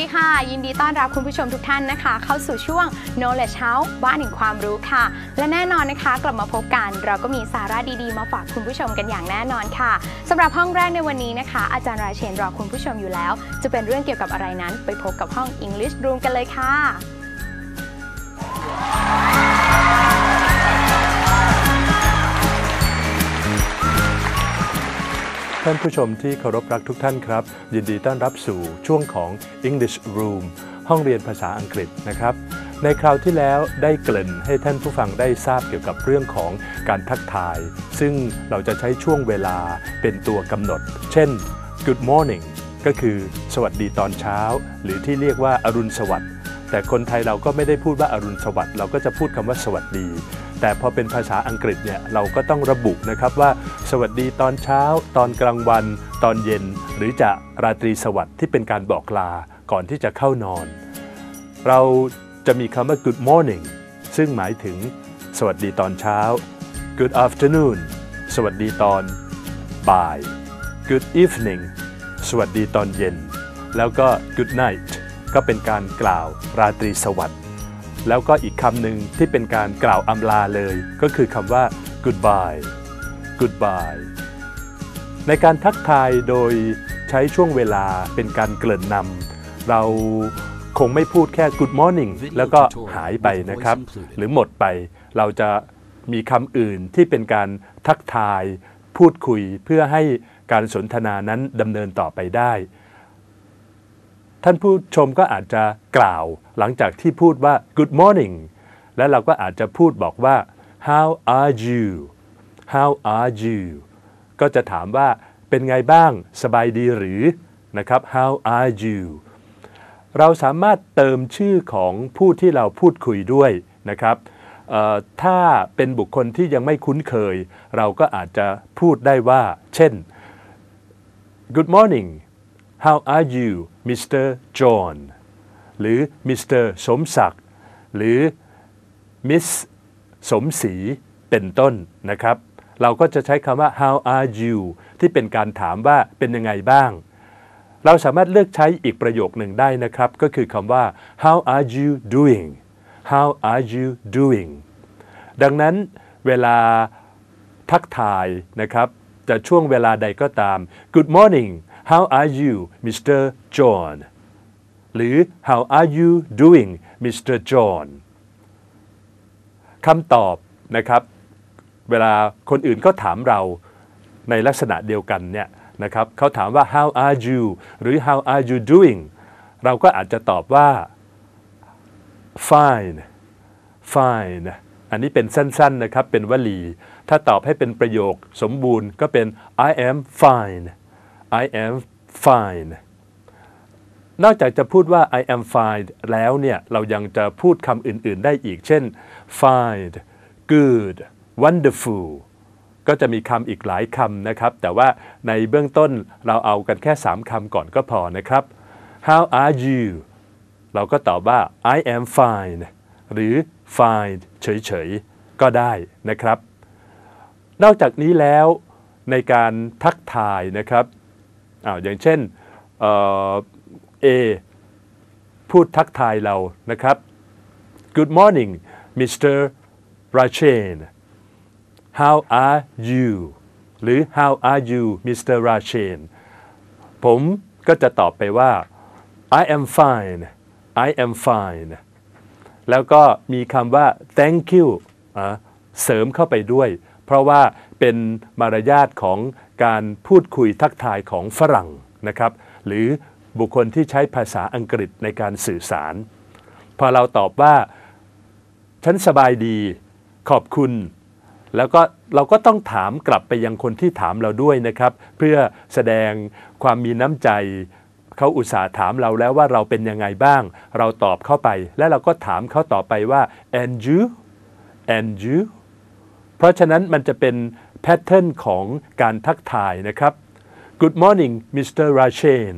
ดีค่ะ ยินดีต้อนรับคุณผู้ชมทุกท่านนะคะ เข้าสู่ช่วง Knowledge House บ้านแห่งความรู้ค่ะ และแน่นอนนะคะ กลับมาพบกัน เราก็มีสาระดีๆ มาฝากคุณผู้ชมกันอย่างแน่นอนค่ะสำหรับห้องแรกในวันนี้นะคะ อาจารย์ราเชนรอคุณผู้ชมอยู่แล้ว จะเป็นเรื่องเกี่ยวกับอะไรนั้น ไปพบกับห้อง English Room กันเลยค่ะ ท่านผู้ชมที่เคารพรักทุกท่านครับ ยินดีต้อนรับสู่ช่วงของ English Room ห้องเรียนภาษาอังกฤษนะครับ ในคราวที่แล้วได้เกริ่นให้ท่านผู้ฟังได้ทราบเกี่ยวกับเรื่องของการทักทาย ซึ่งเราจะใช้ช่วงเวลาเป็นตัวกำหนด เช่น Good morning ก็คือ สวัสดีตอนเช้า หรือที่เรียกว่าอรุณสวัสดิ์แต่คนไทยเราก็ไม่ได้พูดว่าอรุณสวัสดิ์เราก็จะพูดคำว่าสวัสดี แต่พอเป็นภาษาอังกฤษเนี่ยเราก็ต้องระบุนะครับว่า สวัสดีตอนเช้า ตอนกลางวัน ตอนเย็น หรือจะราตรีสวัสดิ์ที่เป็นการบอกลาก่อนที่จะเข้านอน เราจะมีคำว่า good morning ซึ่งหมายถึง สวัสดีตอนเช้า good afternoon สวัสดีตอนบ่าย good evening สวัสดีตอนเย็น แล้วก็ good night ก็เป็นการกล่าวราตรีสวัสดิ์ แล้วก็อีกคำหนึ่งที่เป็นการกล่าวอำลาเลย ก็คือคำว่า goodbye goodbye ในการทักทายโดยใช้ช่วงเวลาเป็นการเกริ่นนำเราคงไม่พูดแค่ good morning แล้วก็หายไปนะครับ หรือหมดไปเราจะมีคำอื่นที่เป็นการทักทายพูดคุยเพื่อให้การสนทนานั้นดำเนินต่อไปได้ ท่านผู้ชมก็อาจจะกล่าว หลังจากที่พูดว่า good morning และเราก็อาจจะพูดบอกว่า how are you how are you ก็จะถามว่าเป็นไงบ้าง สบายดีหรือนะครับ how are you เราสามารถเติมชื่อของผู้ที่เราพูดคุยด้วยนะครับถ้าเป็นบุคคลที่ยังไม่คุ้นเคย เราก็อาจจะพูดได้ว่า เช่น Good morning How are you Mr. John หรือ Mr. สเตอร์สมศักดิ์หรือ Miss สมศรีเป็นต้นนะครับ เราก็จะใช้คำว่า How are you ที่เป็นการถามว่าเป็นยังไงบ้าง เราสามารถเลือกใช้อีกประโยคหนึ่งได้นะครับ ก็คือคำว่า How are you doing How are you doing ดังนั้นเวลาทักทายนะครับ จะช่วงเวลาใดก็ตาม Good morning How are you Mr. John หรือ How are you doing Mr. John คำตอบนะครับ เวลาคนอื่นเขาถามเราในลักษณะเดียวกันเนี่ยนะครับเขาถามว่า how are you หรือ how are you doing เราก็อาจจะตอบว่า fine fine อันนี้เป็นสั้นๆนะครับ เป็นวลี ถ้าตอบให้เป็นประโยคสมบูรณ์ก็เป็น I am fine I am fine นอกจากจะพูดว่า I am fine แล้วเนี่ย เรายังจะพูดคำอื่น ๆ ได้อีก เช่น fine good wonderful ก็จะมีคำอีกหลายคำนะครับ แต่ว่าในเบื้องต้นเราเอากันแค่ 3คำก่อนก็พอนะครับ How are you เราก็ตอบว่า I am fine หรือ fine เฉย ๆ ก็ได้นะครับ นอกจากนี้แล้วในการทักทายนะครับอ้าวอย่างเช่น A พูดทักทายเรานะครับ Good morning Mr. Rachen How are you หรือ How are you Mr. Rachen ผมก็จะตอบไปว่า I am fine I am fine แล้วก็มีคำว่า thank you เสริมเข้าไปด้วย เพราะว่าเป็นมารยาทของการพูดคุยทักทายของฝรั่งนะครับ หรือ บุคคลที่ใช้ภาษาอังกฤษในการสื่อสาร พอเราตอบว่า ฉันสบายดี ขอบคุณ แล้วก็เราก็ต้องถามกลับไปยังคนที่ถามเราด้วยนะครับ เพื่อแสดงความมีน้ำใจเขาอุตส่าห์ถามเราแล้วว่าเราเป็นยังไงบ้าง เราตอบเข้าไป และเราก็ถามเขาต่อไปว่า and you and you เพราะฉะนั้นมันจะเป็นแพทเทิร์นของการทักทายนะครับ Good morning Mr. Rachen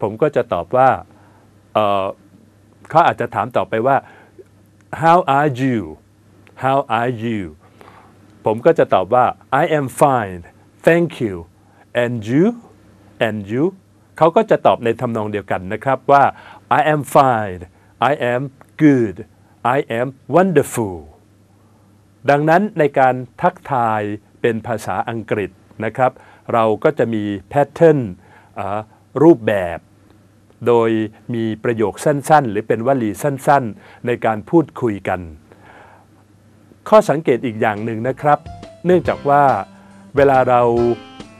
ผมก็จะตอบว่าเเขาอาจจะถามต่อไปว่า How are you How are you ผมก็จะตอบว่า I am fine thank you and you and you เขาก็จะตอบในทำนองเดียวกันนะครับว่า I am fine I am good I am wonderful ดังนั้นในการทักทายเป็นภาษาอังกฤษนะครับ เราก็จะมีแพทเทิร์น รูปแบบ โดยมีประโยคสั้นๆ หรือเป็นวลีสั้นๆ ในการพูดคุยกัน ข้อสังเกตอีกอย่างหนึ่งนะครับ เนื่องจากว่าเวลาเรา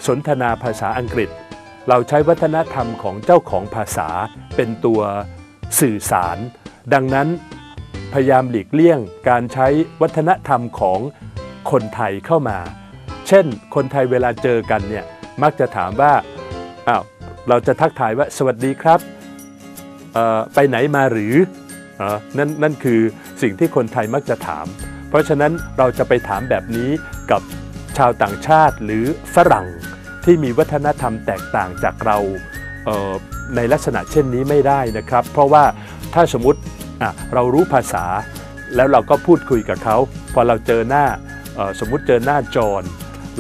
สนทนาภาษาอังกฤษ เราใช้วัฒนธรรมของเจ้าของภาษาเป็นตัวสื่อสาร ดังนั้นพยายามหลีกเลี่ยงการใช้วัฒนธรรมของคนไทยเข้ามา เช่น คนไทยเวลาเจอกันเนี่ยมักจะถามว่าอ้าว เราจะทักทายว่าสวัสดีครับไปไหนมาหรือนั่นนั่นคือสิ่งที่คนไทยมักจะถาม เพราะฉะนั้นเราจะไปถามแบบนี้กับชาวต่างชาติหรือฝรั่งที่มีวัฒนธรรมแตกต่างจากเราเในลักษณะเช่นนี้ไม่ได้นะครับ เพราะว่าถ้าสมมติเรารู้ภาษา แล้วเราก็พูดคุยกับเขาพอเราเจอหน้าสมมุติเจอหน้าจอน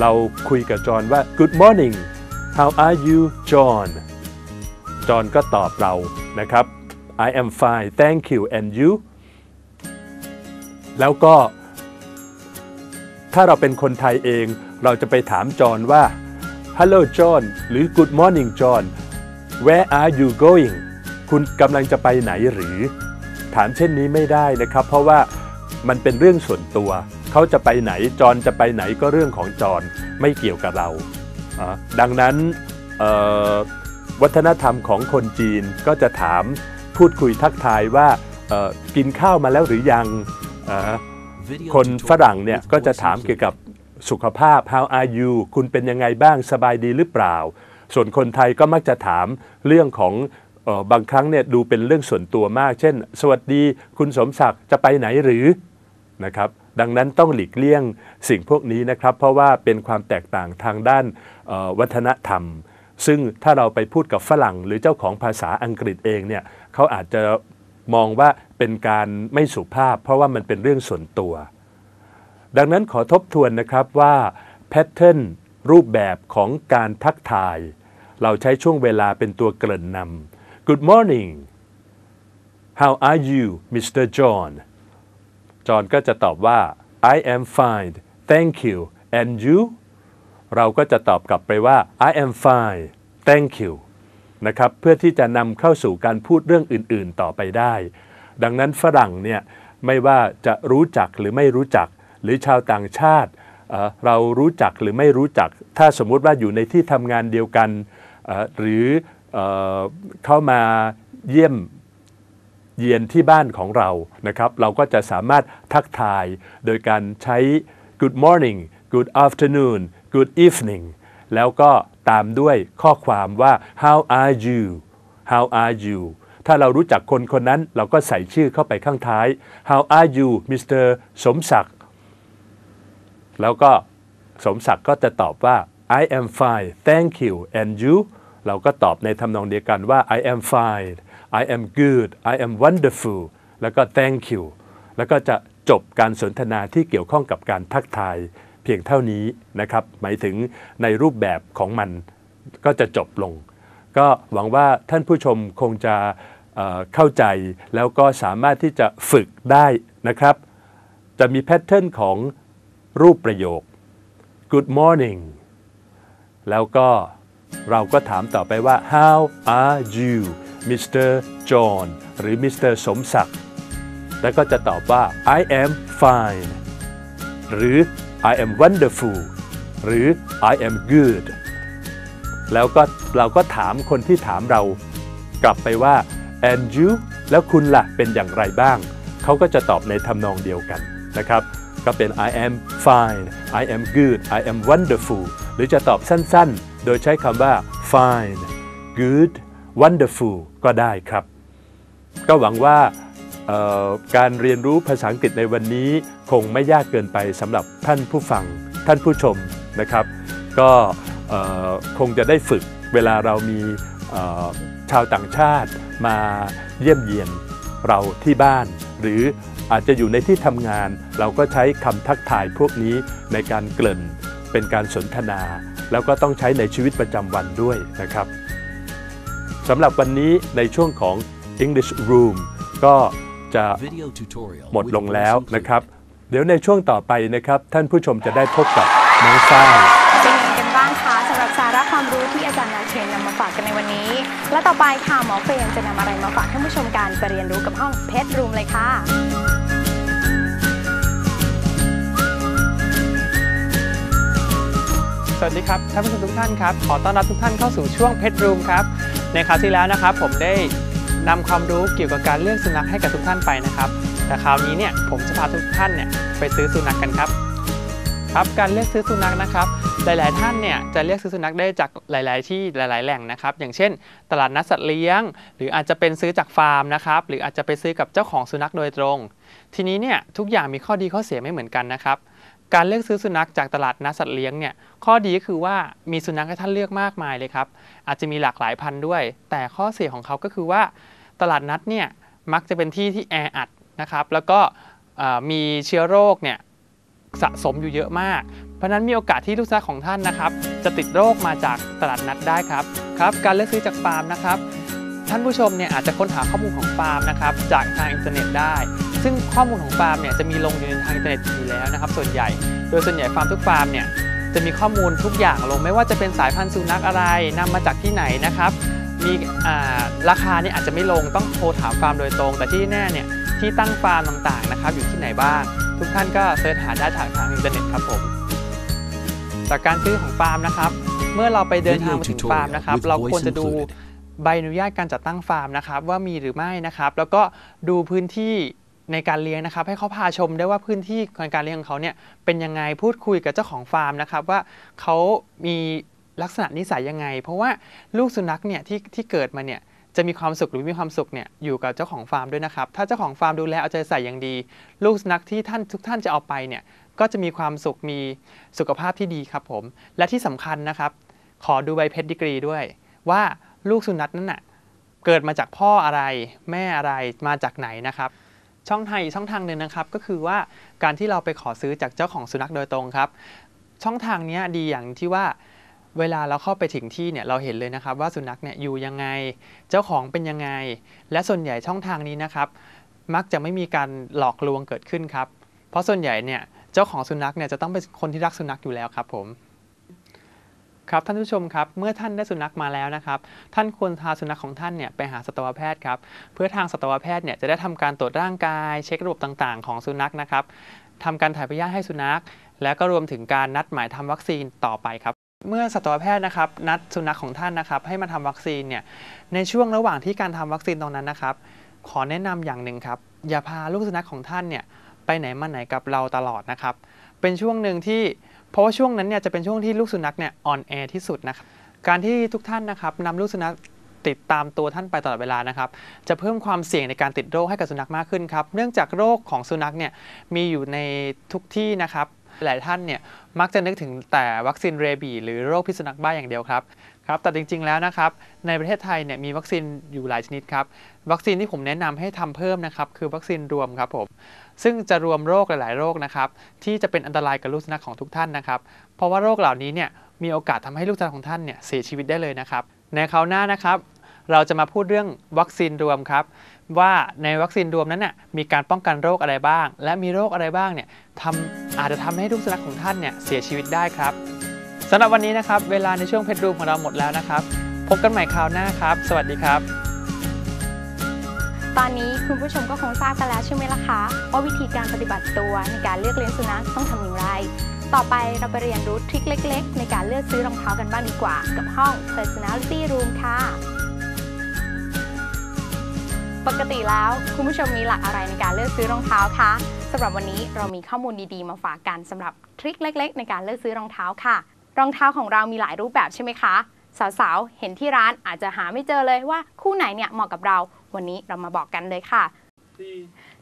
เราคุยกับจอนว่า Good morning how are you John จอห์นก็ตอบเรานะครับ I am fine thank you and you แล้วก็ ถ้าเราเป็นคนไทยเองเราจะไปถามจอห์นว่า Hello John หรือ Good morning John Where are you going คุณกำลังจะไปไหนหรือ ถามเช่นนี้ไม่ได้นะครับ เพราะว่ามันเป็นเรื่องส่วนตัว เขาจะไปไหนจอนจะไปไหนก็เรื่องของจอนไม่เกี่ยวกับเราอ่า ดังนั้นเอ่อวัฒนธรรมของคนจีนก็จะถามพูดคุยทักทายว่าเอ่อกินข้าวมาแล้วหรือยังอ่าคนฝรั่งเนี่ยก็จะถามเกี่ยวกับสุขภาพ how are you คุณเป็นยังไงบ้างสบายดีหรือเปล่า ส่วนคนไทยก็มักจะถามเรื่องของเออบางครั้งเนี่ยดูเป็นเรื่องส่วนตัวมาก เช่น สวัสดีคุณสมศักดิ์จะไปไหนหรือนะครับ ดังนั้นต้องหลีกเลี่ยงสิ่งพวกนี้นะครับ เพราะว่าเป็นความแตกต่างทางด้านวัฒนธรรม ซึ่งถ้าเราไปพูดกับฝรั่ง หรือเจ้าของภาษาอังกฤษเองเนี่ยเขาอาจจะมองว่าเป็นการไม่สุภาพ เพราะว่ามันเป็นเรื่องส่วนตัว ดังนั้นขอทบทวนนะครับว่าแพทเทิร์นรูปแบบของการทักทาย เราใช้ช่วงเวลาเป็นตัวเกริ่นนำ Good morning How are you Mr. John จอห์นก็จะตอบว่า I am fine thank you and you เราก็จะตอบกลับไปว่า I am fine thank you นะครับเพื่อที่จะนำเข้าสู่การพูดเรื่องอื่น ๆ ต่อไปได้ ดังนั้นฝรั่งเนี่ยไม่ว่าจะรู้จักหรือไม่รู้จัก หรือชาวต่างชาติ เรารู้จักหรือไม่รู้จัก ถ้าสมมุติว่าอยู่ในที่ทำงานเดียวกัน หรือเข้ามาเยี่ยม เยียนที่บ้านของเรานะครับ เราก็จะสามารถทักทายโดยการใช้ good morning good afternoon good evening แล้วก็ตามด้วยข้อความว่า how are you how are you ถ้าเรารู้จักคนคนนั้นเราก็ใส่ชื่อเข้าไปข้างท้าย how are you Mr. สมศักดิ์แล้วก็สมศักดิ์ก็จะตอบว่า I am fine thank you and you เราก็ตอบในทำนองเดียวกันว่า I am fine I am good I am wonderful แล้วก็ thank you แล้วก็จะจบการสนทนาที่เกี่ยวข้องกับการทักทายเพียงเท่านี้นะครับ หมายถึงในรูปแบบของมันก็จะจบลง ก็หวังว่าท่านผู้ชมคงจะเเข้าใจแล้วก็สามารถที่จะฝึกได้นะครับ จะมีแพทเทิร์นของรูปประโยค Good morning แล้วก็ เราก็ถามต่อไปว่า How are you Mr. John หรือ Mr. สมศักดิ์ แล้วก็จะตอบว่า I am fine หรือ I am wonderful หรือ I am good แล้วก็เราก็ถามคนที่ถามเรา กลับไปว่า and you แล้วคุณล่ะเป็นอย่างไรบ้าง เขาก็จะตอบในทำนองเดียวกันนะครับ ก็เป็น I am fine I am good I am wonderful หรือจะตอบสั้นๆ โดยใช้คำว่า fine good wonderful ก็ได้ครับ ก็หวังว่าการเรียนรู้ภาษาอังกฤษในวันนี้คงไม่ยากเกินไปสำหรับท่านผู้ฟังท่านผู้ชมนะครับ ก็คงจะได้ฝึกเวลาเรามีชาวต่างชาติมาเยี่ยมเยียนเราที่บ้าน หรืออาจจะอยู่ในที่ทำงาน เราก็ใช้คำทักทายพวกนี้ในการเกริ่นเป็นการสนทนา แล้วก็ต้องใช้ในชีวิตประจำวันด้วยนะครับสำหรับวันนี้ในช่วงของ English Room ก็จะ Video tutorial หมด with ลงแล้ว voice included. นะครับ เดี๋ยวในช่วงต่อไปนะครับ ท่านผู้ชมจะได้พบกับน้องฝ้ายเป็นยังไงกันบ้างคะสำหรับสาระความรู้ที่อาจารย์นาเชนนำมาฝากกันในวันนี้ และต่อไปค่ะหมอเฟรมจะนำอะไรมาฝากท่านผู้ชมกันไปเรียนรู้กับห้องเพชรรูมเลยค่ะ สวัสดีครับท่านผู้ชมทุกท่านครับขอต้อนรับทุกท่านเข้าสู่ช่วงเพชรรูมครับในคราวที่แล้วนะครับ ผมได้นำความรู้เกี่ยวกับการเลือกสุนัขให้กับทุกท่านไปนะครับ แต่คราวนี้เนี่ยผมจะพาทุกท่านเนี่ยไปซื้อสุนัขกันครับ ครับการเลือกซื้อสุนัขนะครับ หลาย ๆ ท่านเนี่ยจะเลือกซื้อสุนัขได้จากหลาย ๆ ที่หลาย ๆ แหล่งนะครับ อย่างเช่น ตลาดนัดสัตว์เลี้ยง หรืออาจจะเป็นซื้อจากฟาร์มนะครับ หรืออาจจะไปซื้อกับเจ้าของสุนัขโดยตรง ทีนี้เนี่ยทุกอย่างมีข้อดีข้อเสียไม่เหมือนกันนะครับ การเลือกซื้อสุนัขจากตลาดนัดสัตว์เลี้ยงเนี่ยข้อดีก็คือว่ามีสุนัขให้ท่านเลือกมากมายเลยครับอาจจะมีหลากหลายพันธุ์ด้วย แต่ข้อเสียของเขาก็คือว่า ตลาดนัดเนี่ยมักจะเป็นที่ที่แออัดนะครับแล้วก็มีเชื้อโรคเนี่ยสะสมอยู่เยอะมาก เพราะนั้นมีโอกาสที่ลูกสุนัขของท่านนะครับ จะติดโรคมาจากตลาดนัดได้ครับครับ การเลือกซื้อจากฟาร์มนะครับ ท่านผู้ชมเนี่ยอาจจะค้นหาข้อมูลของฟาร์มนะครับจากทางอินเทอร์เน็ตได้ ซึ่งข้อมูลของฟาร์มเนี่ยจะมีลงอยู่ในทางอินเทอร์เน็ตอยู่แล้วนะครับส่วนใหญ่ โดยส่วนใหญ่ฟาร์มทุกฟาร์มเนี่ยจะมีข้อมูลทุกอย่างลงไม่ว่าจะเป็นสายพันธุ์สุนัขอะไรนำมาจากที่ไหนนะครับ มีอ่าราคาเนี่ยอาจจะไม่ลงต้องโทรถามฟาร์มโดยตรง แต่ที่แน่เนี่ยที่ตั้งฟาร์มต่างๆนะครับอยู่ที่ไหนบ้าง ทุกท่านก็เสิร์ชหาได้ทางทางอินเทอร์เน็ตครับผมจากการซื้อของฟาร์มนะครับ เมื่อเราไปเดินทางมาถึงฟาร์มนะครับ Video tutorial with เราควร voice จะดู included. ใบอนุญาตการจัดตั้งฟาร์มนะครับ ว่ามีหรือไม่นะครับ แล้วก็ดูพื้นที่ ในการเลี้ยงนะครับ ให้เขาพาชมได้ว่าพื้นที่ในการเลี้ยงของเขาเนี่ยเป็นยังไงพูดคุยกับเจ้าของฟาร์มนะครับว่าเขามีลักษณะนิสัยยังไง เพราะว่าลูกสุนัขเนี่ยที่ที่เกิดมาเนี่ยจะมีความสุขหรือไม่มีความสุขเนี่ยอยู่กับเจ้าของฟาร์มด้วยนะครับถ้าเจ้าของฟาร์มดูแลเอาใจใส่อย่างดี ลูกสุนัขที่ท่านทุกท่านจะเอาไปเนี่ยก็จะมีความสุขมีสุขภาพที่ดีครับผม และที่สำคัญนะครับ ขอดูใบเพชรดีกรีด้วย ว่าลูกสุนัขนั้นน่ะเกิดมาจากพ่ออะไรแม่อะไรมาจากไหนนะครับ ช่องทางอีกช่องทางหนึ่งนะครับ ก็คือว่าการที่เราไปขอซื้อจากเจ้าของสุนัขโดยตรงครับ ช่องทางนี้ดีอย่างที่ว่าเวลาเราเข้าไปถึงที่เนี่ยเราเห็นเลยนะครับ ว่าสุนัขเนี่ยอยู่ยังไง เจ้าของเป็นยังไง และส่วนใหญ่ช่องทางนี้นะครับ มักจะไม่มีการหลอกลวงเกิดขึ้นครับ เพราะส่วนใหญ่เนี่ยเจ้าของสุนัขเนี่ยจะต้องเป็นคนที่รักสุนัขอยู่แล้วครับผม ครับท่านผู้ชมครับเมื่อท่านได้สุนัขมาแล้วนะครับ ท่านควรพาสุนัขของท่านเนี่ยไปหาสัตวแพทย์ครับเพื่อทางสัตวแพทย์เนี่ยจะได้ทำการตรวจร่างกาย เช็คระบบต่างๆ ของสุนัขนะครับทำการถ่ายพยาธิให้สุนัข แล้วก็รวมถึงการนัดหมายทำวัคซีนต่อไปครับ เมื่อสัตวแพทย์นะครับ นัดสุนัขของท่านนะครับ ให้มาทำวัคซีนเนี่ยในช่วงระหว่างที่การทำวัคซีนตรงนั้นนะครับ ขอแนะนำอย่างหนึ่งครับอย่าพาลูกสุนัขของท่านเนี่ยไปไหนมาไหนกับเราตลอดนะครับ เป็นช่วงหนึ่งที่ เพราะว่าช่วงนั้นเนี่ยจะเป็นช่วงที่ลูกสุนัขเนี่ยอ่อนแอที่สุดนะครับการที่ทุกท่านนะครับนำลูกสุนัขติดตามตัวท่านไปตลอดเวลานะครับ จะเพิ่มความเสี่ยงในการติดโรคให้กับสุนัขมากขึ้นครับ เนื่องจากโรคของสุนัขเนี่ยมีอยู่ในทุกที่นะครับ หลายท่านเนี่ยมักจะนึกถึงแต่วัคซีนเรบีหรือโรคพิษสุนัขบ้าอย่างเดียวครับครับ แต่จริงๆแล้วนะครับ ในประเทศไทยเนี่ยมีวัคซีนอยู่หลายชนิดครับ วัคซีนที่ผมแนะนำให้ทำเพิ่มนะครับคือวัคซีนรวมครับผมซึ่งจะรวมโรคหลาย ๆ โรคนะครับที่จะเป็นอันตรายกับลูกสุนัขของทุกท่านนะครับเพราะว่าโรคเหล่านี้เนี่ยมีโอกาสทำให้ลูกสุนัขของท่านเนี่ยเสียชีวิตได้เลยนะครับในคราวหน้านะครับเราจะมาพูดเรื่องวัคซีนรวมครับ ว่าในวัคซีนรวมนั้นน่ะมีการป้องกันโรคอะไรบ้าง และมีโรคอะไรบ้างเนี่ยทำอาจจะทำให้ลูกสุนัขของท่านเนี่ยเสียชีวิตได้ครับสำหรับวันนี้นะครับ เวลาในช่วงเพชรรูมของเราหมดแล้วนะครับ พบกันใหม่คราวหน้าครับ สวัสดีครับ ตอนนี้คุณผู้ชมก็คงทราบกันแล้วใช่ไหมล่ะคะว่าวิธีการปฏิบัติตัวในการเลือกเลี้ยงสุนัขต้องทำอย่างไร ต่อไปเราไปเรียนรู้ทริคเล็ก ๆ ในการเลือกซื้อรองเท้ากันบ้างดีกว่า กับห้อง Personality Room ค่ะ ปกติแล้วคุณผู้ชมมีหลักอะไรในการเลือกซื้อรองเท้าคะสำหรับวันนี้เรามีข้อมูลดีๆ มาฝากกันสำหรับทริคเล็ก ๆ ในการเลือกซื้อรองเท้าค่ะ รองเท้าของเรามีหลายรูปแบบใช่ไหมคะสาวๆ เห็นที่ร้านอาจจะหาไม่เจอเลยว่าคู่ไหนเนี่ยเหมาะกับเรา วันนี้เรามาบอกกันเลยค่ะ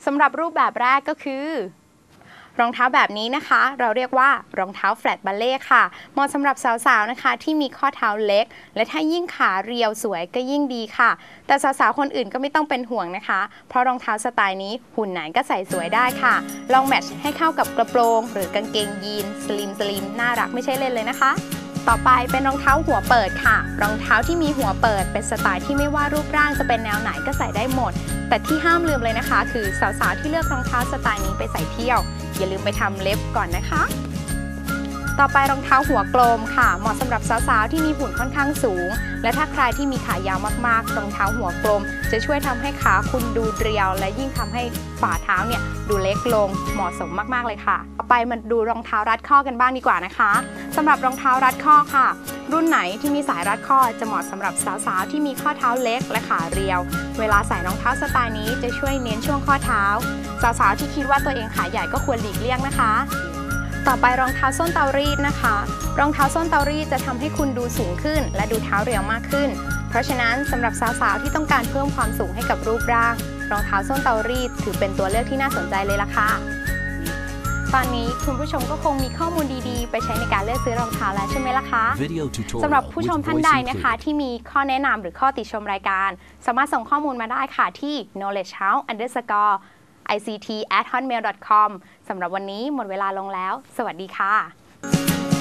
สำหรับรูปแบบแรกก็คือ รองเท้าแบบนี้นะคะ เราเรียกว่ารองเท้าแฟลตบัลเล่ค่ะเหมาะสำหรับสาวๆนะคะ ที่มีข้อเท้าเล็ก และถ้ายิ่งขาเรียวสวยก็ยิ่งดีค่ะ แต่สาวๆคนอื่นก็ไม่ต้องเป็นห่วงนะคะ เพราะรองเท้าสไตล์นี้หุ่นไหนก็ใส่สวยได้ค่ะ ลองแมทช์ให้เข้ากับกระโปรง หรือกางเกงยีนสลิมสลิมน่ารักไม่ใช่เล่นเลยนะคะ ต่อไปเป็นรองเท้าหัวเปิดค่ะ รองเท้าที่มีหัวเปิด เป็นสไตล์ที่ไม่ว่ารูปร่างจะเป็นแนวไหนก็ใส่ได้หมด แต่ที่ห้ามลืมเลยนะคะ คือสาวๆที่เลือกรองเท้าสไตล์นี้ไปใส่เที่ยว อย่าลืมไปทำเล็บก่อนนะคะ ต่อไปรองเท้าหัวกลมค่ะ เหมาะสำหรับสาวๆที่มีหุ่นค่อนข้างสูง และถ้าใครที่มีขายาวมากๆ รองเท้าหัวกลม จะช่วยทำให้ขาคุณดูเรียว และยิ่งทำให้ฝ่าเท้าเนี่ยดูเล็กลง เหมาะสมมากๆเลยค่ะ ต่อไปมาดูรองเท้ารัดข้อกันบ้างดีกว่านะคะสำหรับรองเท้ารัดข้อค่ะ รุ่นไหนที่มีสายรัดข้อจะเหมาะสำหรับสาวๆที่มีข้อเท้าเล็กและขาเรียว เวลาใส่รองเท้าสไตล์นี้จะช่วยเน้นช่วงข้อเท้า สาวๆที่คิดว่าตัวเองขาใหญ่ก็ควรหลีกเลี่ยงนะคะ ต่อไปรองเท้าส้นเตารีดนะคะ รองเท้าส้นเตารีดจะทำให้คุณดูสูงขึ้น และดูเท้าเรียวมากขึ้น เพราะฉะนั้นสำหรับสาวๆที่ต้องการเพิ่มความสูงให้กับรูปร่าง รองเท้าส้นเตารีดถือเป็นตัวเลือกที่น่าสนใจเลยล่ะค่ะตอนนี้คุณผู้ชมก็คงมีข้อมูลดีๆ ไปใช้ในการเลือกซื้อรองเท้าแล้วใช่ไหมล่ะคะ Video tutorial สำหรับผู้ชม with ท่าน voice ใดนะคะ included. ที่มีข้อแนะนำหรือข้อติชมรายการ สามารถส่งข้อมูลมาได้ค่ะที่ knowledgehouse underscore ict at hotmail com สำหรับวันนี้หมดเวลาลงแล้ว สวัสดีค่ะ